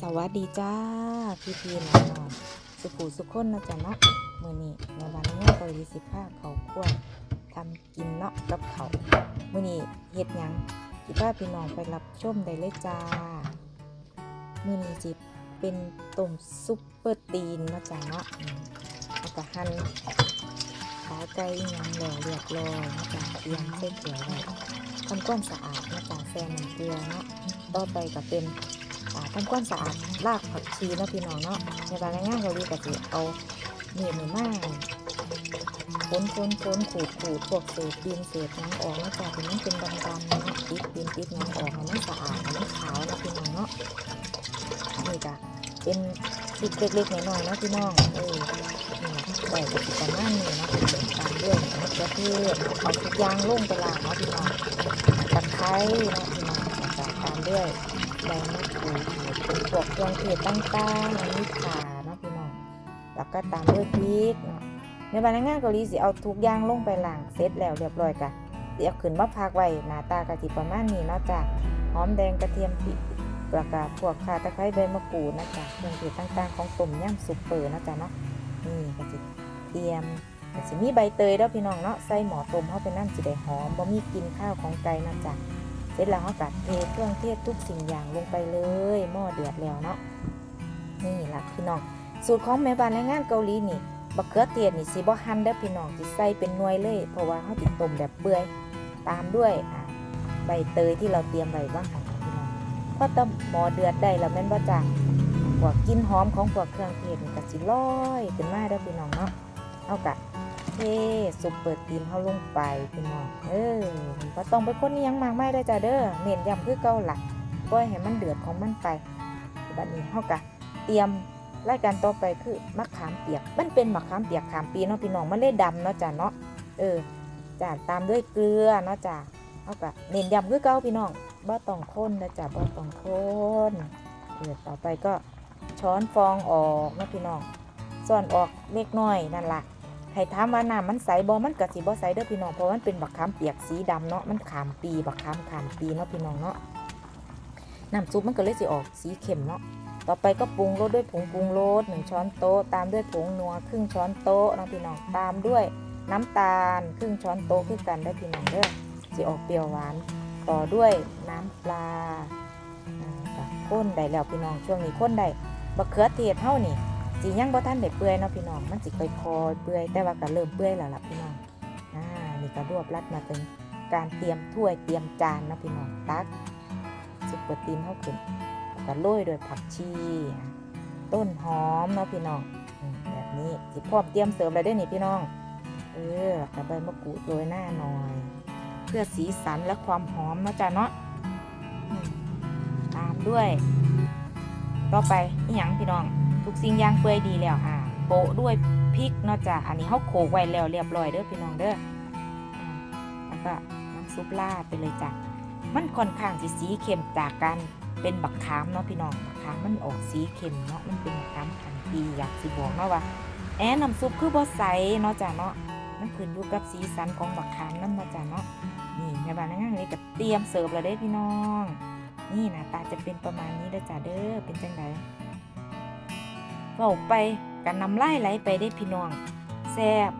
สวัสดีจ้า พี่พีน้องนอนสุขูสุขคนนะจ๊ะเนาะมื้อนี้ในวันนี้กาหลีสิพาเขาคั่วทำกินเนาะกับเขามื้อนี้เฮ็ดยังสิพาพี่น้องไปรับชมได้เลยจ้ามื้อนี้สิเป็นต้มซุปเปอร์ตีนนะจ้ะเนาะอืมแล้วก็หั่นขาไก่ยังแล้วเรียบร้อยนะจ้ะเตรียมใส่เกลือไว้ทำความสะอาดนะจ้ะแซ่น้ำเกลือเนาะต่อไปก็เป็น อ่าทำความสะอาดรากผักชีเนาะพี่น้องเนาะในบางงานเราดีกับสิเอาเหนียนี่มากค้นค้นค้นขูดขูดพวกเศษดินเศษนังออกนะจ๊ะถึงมันเป็นดำๆเนาะติดดินติดนังออกให้มันสะอาดให้มันขาวนะพี่น้องเนาะนี่จ้ะเป็นสิกเล็กๆน้อยๆนะพี่น้องเออนี่นะต่ก็สิประมาณนี้นะเป็นตามด้วยมะเขือเทศเอาทุกอย่างลงไปล้างนะพี่น้องตะไคร้นะพี่น้องตามด้วย ใบมะกรูดเป็นพวกเครื่องเทศต่างๆอันนี้ขาเนาะพี่น้อง แล้วก็ตามด้วยพริกเนาะในบรรณงานเกาหลีสิเอาทุกอย่างลงไปล้างเสร็จแล้วเรียบร้อยกะเดี๋ยวขึ้นมาพักไว้หน้าตากะทิประมาณนี้เนาะจ้ะหอมแดงกระเทียมพริกแล้วก็พวกข่าตะไคร้ใบมะกรูดนะจ๊ะเครื่องเทศต่างๆ ของต้มยำซุปเปอร์นะจ๊ะเนาะนี่กะทิเตรียมก็สิมีใบเตยแล้วพี่น้องเนาะใส่หมอต้มเข้าไปนั่นสิได้หอมบ่มีกลินข้าวของไก่นะจ๊ะ สร็จแล้วเขากัดเทเครื่องเทศทุกสิ่งอย่างลงไปเลยหม้อเดือดแล้วเนาะนี่ล่ะพี่น้องสูตรของแม่บ้านแรงานเกาหลีนี่บักเขือเทศนี่สิบ่หั่นเด้อพี่น้องสิใส่เป็นหน่วยเลย เพราะว่าเขาติดต้มแบบเปื่อยตามด้วยอะใบเตยที่เราเตรียมไว้ว่างหันพี่น้องพอตหม้อเดือดได้แล้วแม่นบ่จ้ะพวกกลินหอมของพวกเครื่องเทศนี่ก็สิลอยขึ้นมาเด้อพี่น้องเนาะเอากะ เทซุปเปิดตีนเขาลงไปพี่น้องเออก็ต้องไปคนอิหยังมากไม่ได้จ้ะเด้อเน้นย้ำคือเก่าหลักปล่อยให้มันเดือดของมันไปบัดนี้เขากะเตรียมรายการต่อไปคือมะขามเปียก มันเป็นมะขามเปียกขามปีเนาะพี่น้องมันเลยดำเนาะจ้ะเนาะเออจ้ะตามด้วยเกลือเนาะจ้ะเขากะเน้นย้ำคือเก่าพี่น้องบ่ต้องข้นนะจ้ะบ่ต้องข้นเออต่อไปก็ช้อนฟองออกนะพี่น้องส่วนออกเล็กน้อยนั่นแหละ ให้ถามว่าน้ำมันใสบ่มันก็สิบ่ใสเด้อพี่น้องเพราะมันเป็นบักขามเปียกสีดำเนาะมันขามปีบักขามขามปีเนาะพี่น้องเนาะน้ำซุปมันก็เลยสิออกสีเข้มเนาะต่อไปก็ปรุงรสด้วยผงปรุงรสหนึ่งช้อนโต๊ะตามด้วยผงนัวครึ่งช้อนโต๊ะเนาะพี่น้องตามด้วยน้ำตาลครึ่งช้อนโต๊ะคือกันได้พี่น้องเด้อสิออกเปรี้ยวหวาน ต่อด้วยน้ำปลาก็ข้นได้แล้วพี่น้องช่วงนี้ข้นได้บักเขือเทศเท่านี่ สียังบ่ทันได้เปื่อยเนาะพี่น้องมันสิค่อยๆเปื่อยแต่ว่าก็เริ่มเปื่อยแล้วล่ะพี่น้องอ่านี่ก็รวบรัดมาถึงการเตรียมถ้วยเตรียมจานเนาะพี่น้องตักซุปเปอร์ตีนเข้าขึ้นแล้วก็โรยด้วยผักชีต้นหอมเนาะพี่น้องแบบนี้สิพร้อมเตรียมเสิร์ฟเลยได้นี่พี่น้อง เออกับใบมะกรูดโรยหน้าหน่อย เพื่อสีสันและความหอมเนาะจ้ะเนาะตามด้วย ต่อไปอีหยังพี่น้อง สิ่งยางเปื่อยดีแล้วอ่าโปะด้วยพริกเนาะจ้ะอันนี้เขาโขกไว้แล้วเรียบร้อยเด้อพี่น้องเด้อแล้วก็น้ำซุปราดไปเลยจ้ะมันค่อนข้างสิสีเข้มจากการเป็นบักขามเนาะพี่น้องบักขามมันออกสีเข้มเนาะมันเป็นบักขามพันปีอยากสิบอกเนาะว่าแอนน้ำซุปคือบ่ใสเนาะจ้ะเนาะมันขึ้นอยู่กับสีสันของบักขามนั่นเนาะจ้ะเนาะนี่ในบ้านนั่งนี้ก็เตรียมเสิร์ฟแล้วเด้อพี่น้อง นี่นะตาจะเป็นประมาณนี้เด้อจ้ะเด้อเป็นจังได เฝ้าไปกันน้ำลายไหลไปได้พี่น้องแซ่บ